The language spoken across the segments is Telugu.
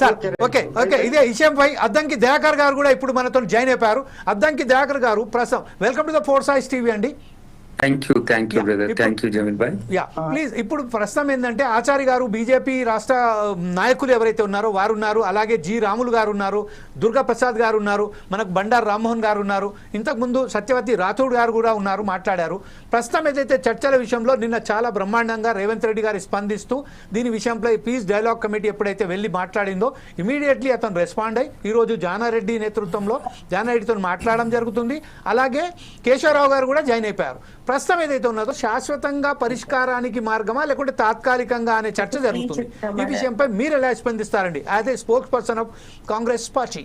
Sir okay okay. ఇదే విషయంపై అద్దంకి దయాకర్ గారు కూడా ఇప్పుడు మనతో జాయిన్ అయిపోయారు. అద్దంకి దయాకర్ గారు ప్రస్తుతం వెల్కమ్ టు ద ఫోర్ సాయిస్ టీవీ అండి. Thank you thank you brother thank you Jameel Bhai yeah please ఇప్పుడు ప్రస్తుతం ఏంటంటే ఆచారి గారు బీజేపీ రాష్ట్ర నాయకులు ఎవరైతే ఉన్నారో వారు ఉన్నారు అలాగే జి రాములు గారు ఉన్నారు దుర్గా ప్రసాద్ గారు ఉన్నారు మనకు బండారు రామ్మోహన్ గారు ఉన్నారు ఇంతకుముందు సత్యవతి రాథోడ్ గారు కూడా ఉన్నారు మాట్లాడారు. ప్రస్తుతం ఏదైతే చర్చల విషయంలో నిన్న చాలా బ్రహ్మాండంగా రేవంత్ రెడ్డి గారు స్పందిస్తూ దీని విషయంలో ఈ పీస్ డైలాగ్ కమిటీ ఎప్పుడైతే వెళ్ళి మాట్లాడిందో ఇమీడియట్లీ అతను రెస్పాండ్ అయ్యి ఈరోజు జానారెడ్డి నేతృత్వంలో జానారెడ్డితో మాట్లాడడం జరుగుతుంది. అలాగే కేశవరావు గారు కూడా జాయిన్ అయిపోయారు. ప్రస్తుతం ఏదైతే ఉన్నదో శాశ్వతంగా పరిష్కారానికి మార్గమా లేకుంటే తాత్కాలికంగా అనే చర్చ జరుగుతుంది. ఈ విషయంపై మీరు ఎలా స్పందిస్తారండి? As a spokesperson of Congress party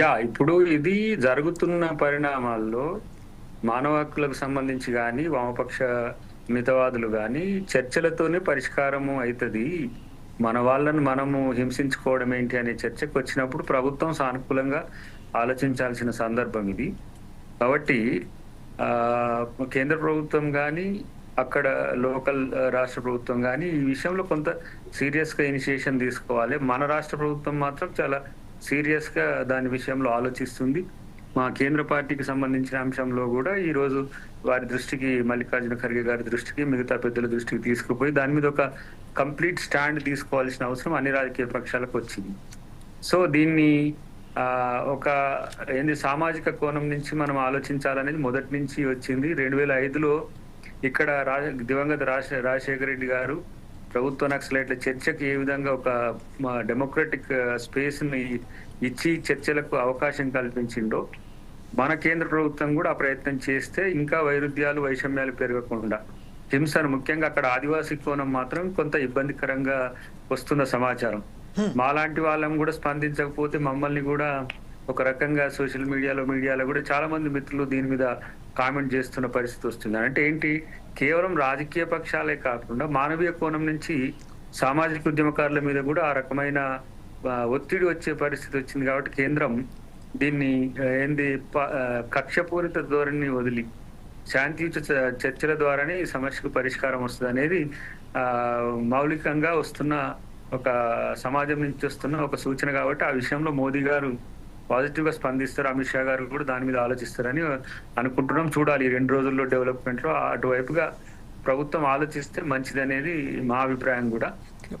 yeah ఇప్పుడు ఇది జరుగుతున్న పరిణామాల్లో మానవ హక్కులకు సంబంధించి కానీ వామపక్ష మితవాదులు కానీ చర్చలతోనే పరిష్కారము అవుతుంది మన వాళ్ళని మనము హింసించుకోవడం ఏంటి అనే చర్చకు వచ్చినప్పుడు ప్రభుత్వం సానుకూలంగా ఆలోచించాల్సిన సందర్భం ఇది. కాబట్టి కేంద్ర ప్రభుత్వం కానీ అక్కడ లోకల్ రాష్ట్ర ప్రభుత్వం కానీ ఈ విషయంలో కొంత సీరియస్గా ఇనిషియేషన్ తీసుకోవాలి. మన రాష్ట్ర ప్రభుత్వం మాత్రం చాలా సీరియస్గా దాని విషయంలో ఆలోచిస్తుంది. మా కేంద్ర పార్టీకి సంబంధించిన అంశంలో కూడా ఈరోజు వారి దృష్టికి మల్లికార్జున ఖర్గే గారి దృష్టికి మిగతా పెద్దల దృష్టికి తీసుకుపోయి దాని మీద ఒక కంప్లీట్ స్టాండ్ తీసుకోవాల్సిన అవసరం అన్ని రాజకీయ పక్షాలకు వచ్చింది. సో దీన్ని ఒక ఏంది సామాజిక కోణం నుంచి మనం ఆలోచించాలనేది మొదటి నుంచి వచ్చింది. రెండు వేల ఐదులో ఇక్కడ రా దివంగత రాజ రాజశేఖర రెడ్డి గారు ప్రభుత్వ నక్సలైట్ల చర్చకి ఏ విధంగా ఒక డెమోక్రటిక్ స్పేస్ని ఇచ్చి చర్చలకు అవకాశం కల్పించిండో మన కేంద్ర ప్రభుత్వం కూడా ఆ ప్రయత్నం చేస్తే ఇంకా వైరుధ్యాలు వైషమ్యాలు పెరగకుండా హింసను ముఖ్యంగా అక్కడ ఆదివాసీ కోణం మాత్రం కొంత ఇబ్బందికరంగా వస్తున్న సమాచారం. మాలాంటి వాళ్ళం కూడా స్పందించకపోతే మమ్మల్ని కూడా ఒక రకంగా సోషల్ మీడియాలో మీడియాలో కూడా చాలా మంది మిత్రులు దీని మీద కామెంట్ చేస్తున్న పరిస్థితి వస్తుంది. అంటే ఏంటి? కేవలం రాజకీయ పక్షాలే కాకుండా మానవీయ కోణం నుంచి సామాజిక ఉద్యమకారుల మీద కూడా ఆ రకమైన ఒత్తిడి వచ్చే పరిస్థితి వచ్చింది కాబట్టి కేంద్రం దీన్ని ఏంది? ప- కక్షపూరిత ధోరణిని వదిలి శాంతియుత చ- చర్చల ద్వారానే ఈ సమస్యకు పరిష్కారం వస్తుంది అనేది మౌలికంగా వస్తున్న ఒక సమాజం నుంచి వస్తున్న ఒక సూచన కాబట్టి ఆ విషయంలో మోదీ గారు పాజిటివ్గా స్పందిస్తారు. అమిత్ షా గారు కూడా దాని మీద ఆలోచిస్తారని అనుకుంటున్నాం. చూడాలి ఈ రెండు రోజుల్లో డెవలప్మెంట్లో అటువైపుగా ప్రభుత్వం ఆలోచిస్తే మంచిది అనేది మా అభిప్రాయం కూడా.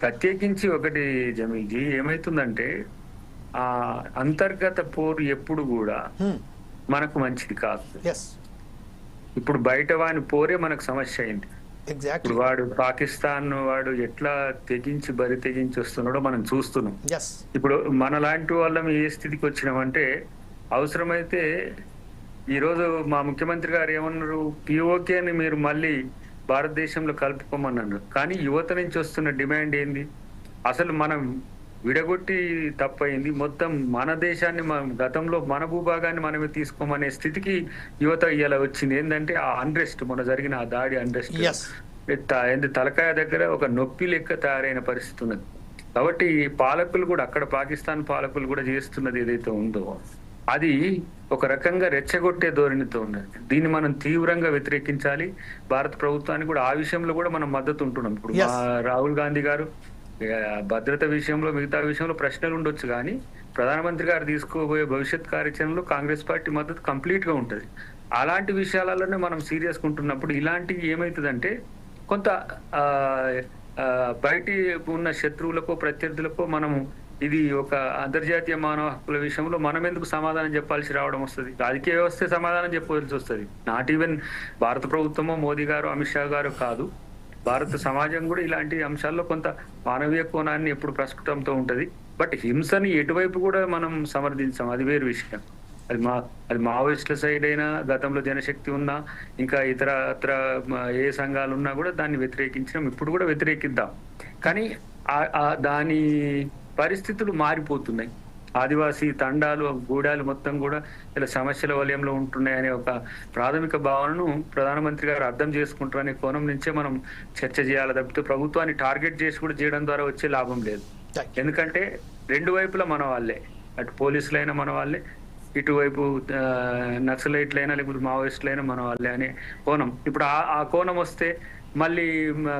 ప్రత్యేకించి ఒకటి జమీజీ ఏమైతుందంటే ఆ అంతర్గత పోరు ఎప్పుడు కూడా మనకు మంచిది కాదు. ఇప్పుడు బయట వాని పోరే మనకు సమస్య అయింది. ఎగ్జాక్ట్లీ ఇప్పుడు వాడు పాకిస్తాన్ వాడు ఎట్లా తెగించి బరి తెగించి వస్తున్నాడో మనం చూస్తున్నాం. ఇప్పుడు మన లాంటి వాళ్ళం ఏ స్థితికి వచ్చినామంటే అవసరమైతే ఈరోజు మా ముఖ్యమంత్రి గారు ఏమన్నారు? పిఓకే అని మీరు మళ్ళీ భారతదేశంలో కలుపుకోమన్నారు కానీ యువత నుంచి వస్తున్న డిమాండ్ ఏంది? అసలు మనం విడగొట్టి తప్పయింది. మొత్తం మన దేశాన్ని మనం గతంలో మన భూభాగాన్ని మనమే తీసుకోమనే స్థితికి యువత ఇలా వచ్చింది. ఏంటంటే ఆ అన్రెస్ట్ మొన్న జరిగిన ఆ దాడి అన్రెస్ట్ త- ఏంది తలకాయ దగ్గర ఒక నొప్పి లెక్క తయారైన పరిస్థితి ఉన్నది. కాబట్టి పాలకులు కూడా అక్కడ పాకిస్తాన్ పాలకులు కూడా చేస్తున్నది ఏదైతే ఉందో అది ఒక రకంగా రెచ్చగొట్టే ధోరణితో ఉన్నది. దీన్ని మనం తీవ్రంగా వ్యతిరేకించాలి. భారత ప్రభుత్వానికి కూడా ఆ విషయంలో కూడా మనం మద్దతు ఉంటున్నాం. ఇప్పుడు రాహుల్ గాంధీ గారు భద్రత విషయంలో మిగతా విషయంలో ప్రశ్నలు ఉండొచ్చు కానీ ప్రధానమంత్రి గారు తీసుకోబోయే భవిష్యత్ కార్యాచరణలో కాంగ్రెస్ పార్టీ మద్దతు కంప్లీట్గా ఉంటుంది. అలాంటి విషయాలలోనే మనం సీరియస్ ఉంటున్నప్పుడు ఇలాంటివి ఏమవుతుందంటే కొంత బయటి ఉన్న శత్రువులకో ప్రత్యర్థులకో మనం ఇది ఒక అంతర్జాతీయ మానవ హక్కుల విషయంలో మనం ఎందుకు సమాధానం చెప్పాల్సి రావడం వస్తుంది? రాజకీయ వ్యవస్థ సమాధానం చెప్పవలసి వస్తుంది. నాట్ ఈవెన్ భారత ప్రభుత్వమో మోదీ గారు అమిత్ షా గారు కాదు. భారత సమాజం కూడా ఇలాంటి అంశాల్లో కొంత మానవీయ కోణాన్ని ఎప్పుడు ప్రస్ఫుటంతో ఉంటుంది. బట్ హింసని ఎటువైపు కూడా మనం సమర్థించాం అది వేరు విషయం. అది మా అది మావోయిస్టుల సైడ్ అయినా గతంలో జనశక్తి ఉన్నా ఇంకా ఇతర ఇతర ఏ సంఘాలు ఉన్నా కూడా దాన్ని వ్యతిరేకించినాం. ఇప్పుడు కూడా వ్యతిరేకిద్దాం. కానీ దాని పరిస్థితులు మారిపోతున్నాయి. ఆదివాసీ తండాలు గూడాలు మొత్తం కూడా ఇలా సమస్యల వలయంలో ఉంటున్నాయనే ఒక ప్రాథమిక భావనను ప్రధానమంత్రి గారు అర్థం చేసుకుంటారనే కోణం నుంచే మనం చర్చ చేయాలి. తప్పితే ప్రభుత్వాన్ని టార్గెట్ చేసి కూడా చేయడం ద్వారా వచ్చే లాభం లేదు. ఎందుకంటే రెండు వైపులా మన వాళ్ళే. అటు పోలీసులైనా మన వాళ్ళే ఇటువైపు నక్సలైట్లైనా లేకపోతే మావోయిస్టులైనా మన వాళ్ళే అనే కోణం ఇప్పుడు ఆ ఆ కోణం వస్తే మళ్ళీ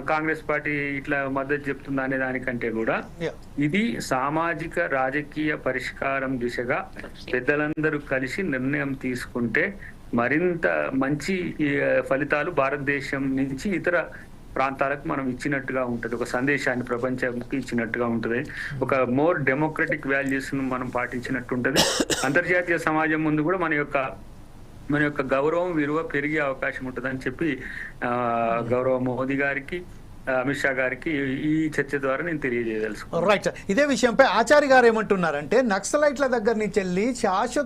కాంగ్రెస్ పార్టీ ఇట్లా మద్దతు చెప్తుందా అనే దానికంటే కూడా. ఇది సామాజిక రాజకీయ పరిష్కారం దిశగా పెద్దలందరూ కలిసి నిర్ణయం తీసుకుంటే మరింత మంచి ఫలితాలు భారతదేశం నుంచి ఇతర ప్రాంతాలకు మనం ఇచ్చినట్టుగా ఉంటది. ఒక సందేశాన్ని ప్రపంచానికి ఇచ్చినట్టుగా ఉంటది. ఒక మోర్ డెమోక్రటిక్ వాల్యూస్ను మనం పాటించినట్టు ఉంటది అంతర్జాతీయ సమాజం ముందు కూడా మన యొక్క మన యొక్క గౌరవం విలువ పెరిగే అవకాశం ఉంటుందని చెప్పి ఆ, గౌరవ మోదీ గారికి అమిత్ షా గారికి ఈ చర్చ ద్వారా నేను తెలియజేయదలుసు రైట్ ఇదే విషయంపై ఆచార్య గారు ఏమంటున్నారంటే నక్సలైట్ల దగ్గర నుంచి వెళ్ళి శాశ్వత